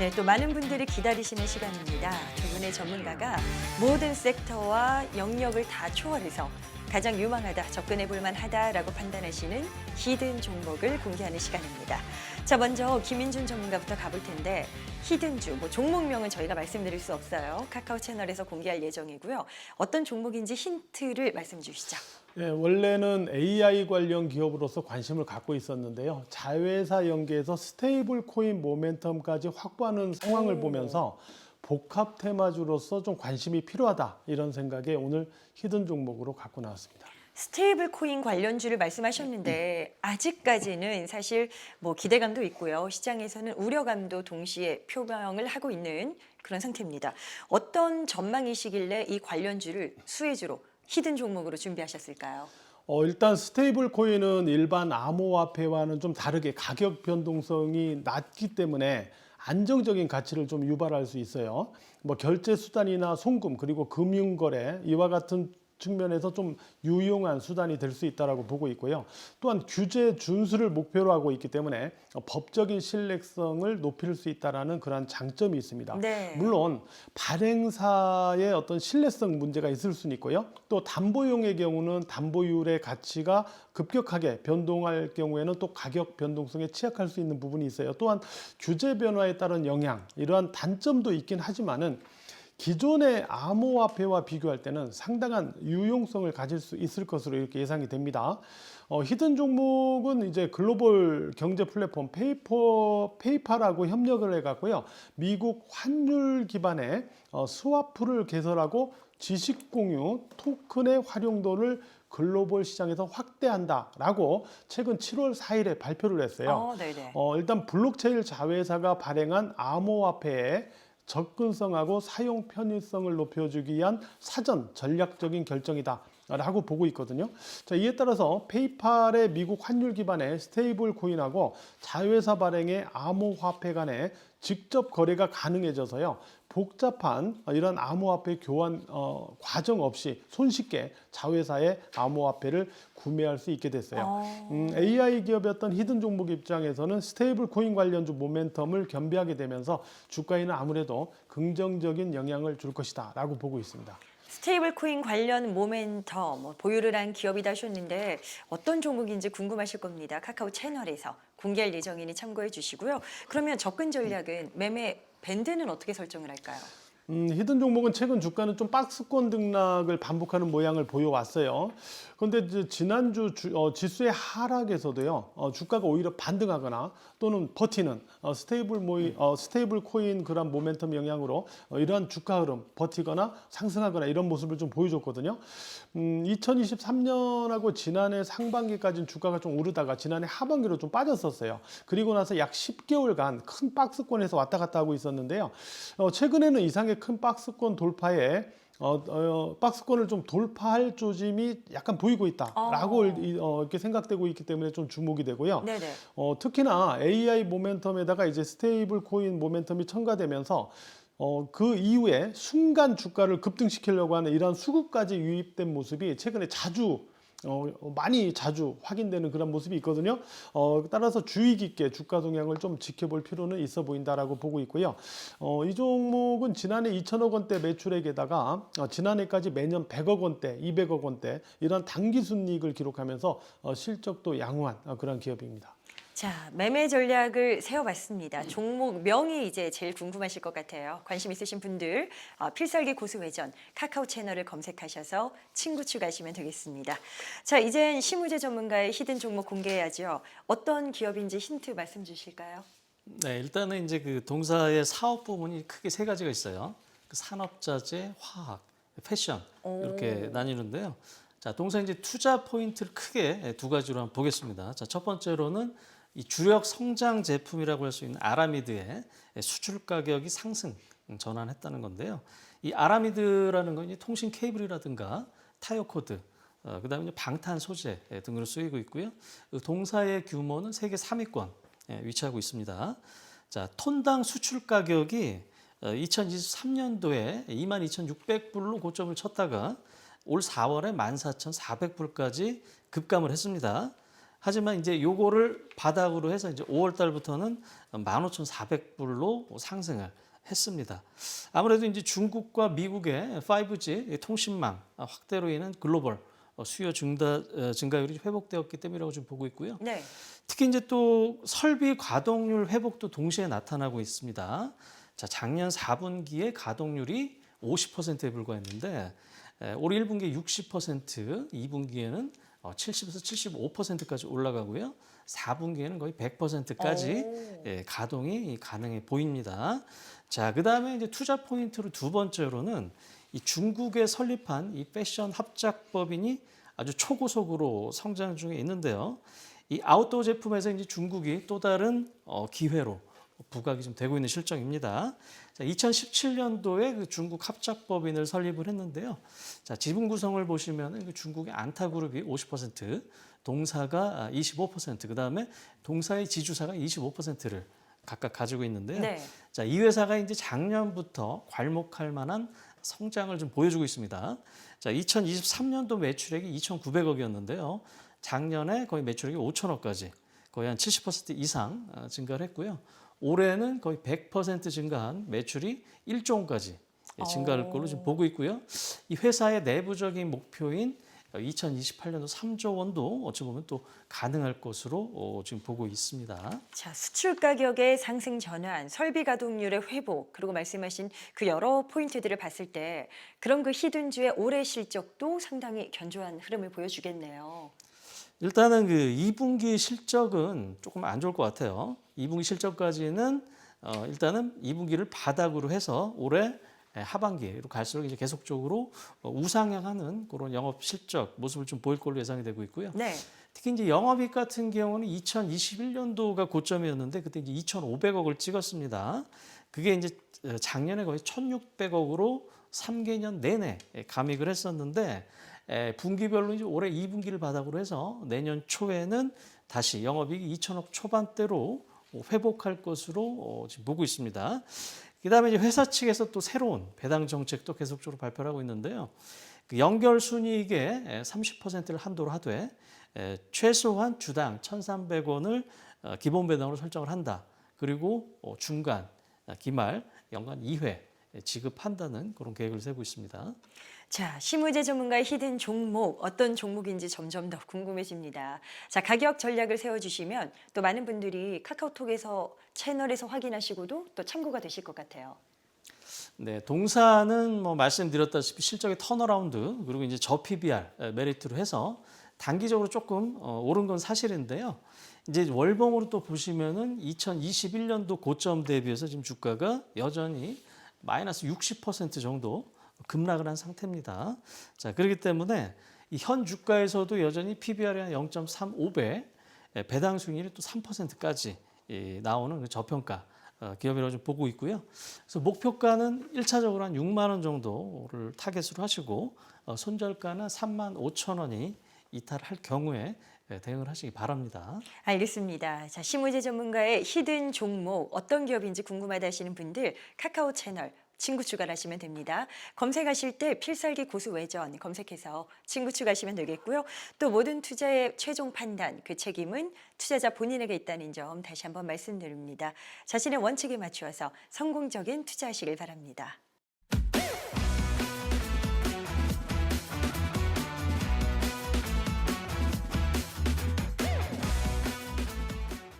네, 또 많은 분들이 기다리시는 시간입니다. 두 분의 전문가가 모든 섹터와 영역을 다 초월해서 가장 유망하다, 접근해 볼 만하다라고 판단하시는 히든 종목을 공개하는 시간입니다. 자, 먼저 김인준 전문가부터 가볼 텐데 히든주, 뭐 종목명은 저희가 말씀드릴 수 없어요. 카카오 채널에서 공개할 예정이고요. 어떤 종목인지 힌트를 말씀 주시죠. 예, 원래는 AI 관련 기업으로서 관심을 갖고 있었는데요. 자회사 연계에서 스테이블 코인 모멘텀까지 확보하는 상황을 오. 보면서 복합 테마주로서 좀 관심이 필요하다 이런 생각에 오늘 히든 종목으로 갖고 나왔습니다. 스테이블 코인 관련주를 말씀하셨는데 아직까지는 사실 뭐 기대감도 있고요. 시장에서는 우려감도 동시에 표명을 하고 있는 그런 상태입니다. 어떤 전망이시길래 이 관련주를 수혜주로 히든 종목으로 준비하셨을까요? 어, 일단 스테이블 코인은 일반 암호화폐와는 좀 다르게 가격 변동성이 낮기 때문에 안정적인 가치를 좀 유발할 수 있어요. 뭐 결제 수단이나 송금 그리고 금융 거래 이와 같은 측면에서 좀 유용한 수단이 될 수 있다라고 보고 있고요. 또한 규제 준수를 목표로 하고 있기 때문에 법적인 신뢰성을 높일 수 있다라는 그러한 장점이 있습니다. 네. 물론 발행사의 어떤 신뢰성 문제가 있을 수는 있고요. 또 담보용의 경우는 담보율의 가치가 급격하게 변동할 경우에는 또 가격 변동성에 취약할 수 있는 부분이 있어요. 또한 규제 변화에 따른 영향 이러한 단점도 있긴 하지만은 기존의 암호화폐와 비교할 때는 상당한 유용성을 가질 수 있을 것으로 이렇게 예상이 됩니다. 어, 히든 종목은 이제 글로벌 경제 플랫폼 페이퍼 페이팔하고 협력을 해갖고요. 미국 환율 기반의 어, 스와프를 개설하고 지식 공유 토큰의 활용도를 글로벌 시장에서 확대한다라고 최근 7월 4일에 발표를 했어요. 어. 어, 일단 블록체인 자회사가 발행한 암호화폐의 접근성하고 사용 편의성을 높여주기 위한 사전 전략적인 결정이다. 라고 보고 있거든요. 자, 이에 따라서 페이팔의 미국 환율 기반의 스테이블 코인하고 자회사 발행의 암호화폐 간의 직접 거래가 가능해져서요. 복잡한 이런 암호화폐 교환 어, 과정 없이 손쉽게 자회사의 암호화폐를 구매할 수 있게 됐어요. 어. 음, AI 기업이었던 히든 종목 입장에서는 스테이블 코인 관련주 모멘텀을 겸비하게 되면서 주가에는 아무래도 긍정적인 영향을 줄 것이다 라고 보고 있습니다. 스테이블 코인 관련 모멘텀 뭐 보유를 한 기업이다 하셨는데 어떤 종목인지 궁금하실 겁니다. 카카오 채널에서 공개할 예정이니 참고해 주시고요. 그러면 접근 전략은 매매 밴드는 어떻게 설정을 할까요? 음, 히든 종목은 최근 주가는 좀 박스권 등락을 반복하는 모양을 보여왔어요. 그런데 지난주 주, 어, 지수의 하락에서도요, 어, 주가가 오히려 반등하거나 또는 버티는 어, 스테이블 모이, 어, 스테이블 코인 그런 모멘텀 영향으로 어, 이러한 주가 흐름 버티거나 상승하거나 이런 모습을 좀 보여줬거든요. 음, 2023년하고 지난해 상반기까지는 주가가 좀 오르다가 지난해 하반기로 좀 빠졌었어요. 그리고 나서 약 10개월간 큰 박스권에서 왔다 갔다 하고 있었는데요. 어, 최근에는 이상의 큰 박스권 돌파에 어, 어, 박스권을 좀 돌파할 조짐이 약간 보이고 있다라고 어. 이- 어, 이렇게 생각되고 있기 때문에 좀 주목이 되고요. 네네. 어, 특히나 AI 모멘텀에다가 이제 스테이블 코인 모멘텀이 첨가되면서 어, 그 이후에 순간 주가를 급등시키려고 하는 이런 수급까지 유입된 모습이 최근에 자주 어, 많이 자주 확인되는 그런 모습이 있거든요. 어, 따라서 주의 깊게 주가 동향을 좀 지켜볼 필요는 있어 보인다라고 보고 있고요. 어, 이 종목은 지난해 2천억 원대 매출액에다가 어, 지난해까지 매년 100억 원대, 200억 원대 이런 단기 순이익을 기록하면서 어, 실적도 양호한 어, 그런 기업입니다. 자, 매매 전략을 세워봤습니다. 종목 명이 이제 제일 궁금하실 것 같아요. 관심 있으신 분들 어, 필살기 고수회전 카카오 채널을 검색하셔서 친구 추가하시면 되겠습니다. 자, 이젠 시무제 전문가의 히든 종목 공개해야죠. 어떤 기업인지 힌트 말씀 주실까요? 네, 일단은 이제 그 동사의 사업 부분이 크게 세 가지가 있어요. 그 산업자재, 화학, 패션 오. 이렇게 나뉘는데요. 자, 동사 이제 투자 포인트를 크게 두 가지로 한번 보겠습니다. 자, 첫 번째로는 이 주력 성장 제품이라고 할 수 있는 아라미드의 수출 가격이 상승 전환했다는 건데요. 이 아라미드라는 건 통신 케이블이라든가 타이어 코드, 어, 그다음에 방탄 소재 등으로 쓰이고 있고요. 그 동사의 규모는 세계 3위권 예, 위치하고 있습니다. 자, 톤당 수출 가격이 2023년도에 22,600불로 고점을 쳤다가 올 4월에 14,400불까지 급감을 했습니다. 하지만 이제 요거를 바닥으로 해서 이제 5월 달부터는 15,400불로 상승을 했습니다. 아무래도 이제 중국과 미국의 5G 통신망 확대로 인한 글로벌 수요 증가, 어, 증가율이 회복되었기 때문이라고 좀 보고 있고요. 네. 특히 이제 또 설비 가동률 회복도 동시에 나타나고 있습니다. 자, 작년 4분기에 가동률이 50%에 불과했는데 에, 올 1분기 60%, 2분기에는 70에서 75%까지 올라가고요. 4분기에는 거의 100%까지 오. 예, 가동이 가능해 보입니다. 자, 그 다음에 이제 투자 포인트로 두 번째로는 이 중국에 설립한 이 패션 합작법인이 아주 초고속으로 성장 중에 있는데요. 이 아웃도어 제품에서 이제 중국이 또 다른 어, 기회로 부각이 좀 되고 있는 실정입니다. 자, 2017년도에 그 중국 합작법인을 설립을 했는데요. 자, 지분 구성을 보시면 그 중국의 안타그룹이 50%, 동사가 25%, 그 다음에 동사의 지주사가 25%를 각각 가지고 있는데요. 네. 자, 이 회사가 이제 작년부터 괄목할 만한 성장을 좀 보여주고 있습니다. 자, 2023년도 매출액이 2,900억이었는데요. 작년에 거의 매출액이 5천억까지 거의 한 70% 이상 어, 증가를 했고요. 올해는 거의 100% 증가한 매출이 1조 원까지 예, 증가할 오. 걸로 지금 보고 있고요. 이 회사의 내부적인 목표인 2028년도 3조 원도 어찌 보면 또 가능할 것으로 어, 지금 보고 있습니다. 자, 수출 가격의 상승 전환, 설비 가동률의 회복, 그리고 말씀하신 그 여러 포인트들을 봤을 때 그런 그 히든주의 올해 실적도 상당히 견조한 흐름을 보여주겠네요. 일단은 그 2분기 실적은 조금 안 좋을 것 같아요. 2분기 실적까지는 어, 일단은 2분기를 바닥으로 해서 올해 하반기로 갈수록 이제 계속적으로 어, 우상향하는 그런 영업 실적 모습을 좀 보일 걸로 예상이 되고 있고요. 네. 특히 이제 영업이익 같은 경우는 2021년도가 고점이었는데 그때 이제 2,500억을 찍었습니다. 그게 이제 작년에 거의 1,600억으로 3개년 내내 감익을 했었는데 에, 분기별로 이제 올해 2분기를 바닥으로 해서 내년 초에는 다시 영업이익이 2천억 초반대로 회복할 것으로 어, 지금 보고 있습니다. 그다음에 이제 회사 측에서 또 새로운 배당 정책도 계속적으로 발표를 하고 있는데요. 그 연결 순이익의 30%를 한도로 하되 에, 최소한 주당 1,300원을 어, 기본 배당으로 설정을 한다. 그리고 어, 중간, 어, 기말, 연간 2회 지급한다는 그런 계획을 세우고 있습니다. 자, 시무제 전문가의 히든 종목 어떤 종목인지 점점 더 궁금해집니다. 자, 가격 전략을 세워주시면 또 많은 분들이 카카오톡에서 채널에서 확인하시고도 또 참고가 되실 것 같아요. 네, 동사는 뭐 말씀드렸다시피 실적의 턴어라운드 그리고 이제 저 PBR 에, 메리트로 해서 단기적으로 조금 어, 오른 건 사실인데요. 이제 월봉으로 또 보시면은 2021년도 고점 대비해서 지금 주가가 여전히 마이너스 60% 정도 급락을 한 상태입니다. 자, 그렇기 때문에 이현 주가에서도 여전히 PBR이 한 0.35배, 예, 배당 수익률이 또 3%까지 나오는 그 저평가 어, 기업이라고 좀 보고 있고요. 그래서 목표가는 1차적으로 한 6만 원 정도를 타겟으로 하시고 어, 손절가는 3만 5천 원이 이탈할 경우에 예, 대응을 하시기 바랍니다. 알겠습니다. 자, 시무제 전문가의 히든 종목 어떤 기업인지 궁금하다 하시는 분들 카카오 채널 친구 추가하시면 됩니다. 검색하실 때 필살기 고수 외전 검색해서 친구 추가하시면 되겠고요. 또 모든 투자의 최종 판단 그 책임은 투자자 본인에게 있다는 점 다시 한번 말씀드립니다. 자신의 원칙에 맞추어서 성공적인 투자하시길 바랍니다.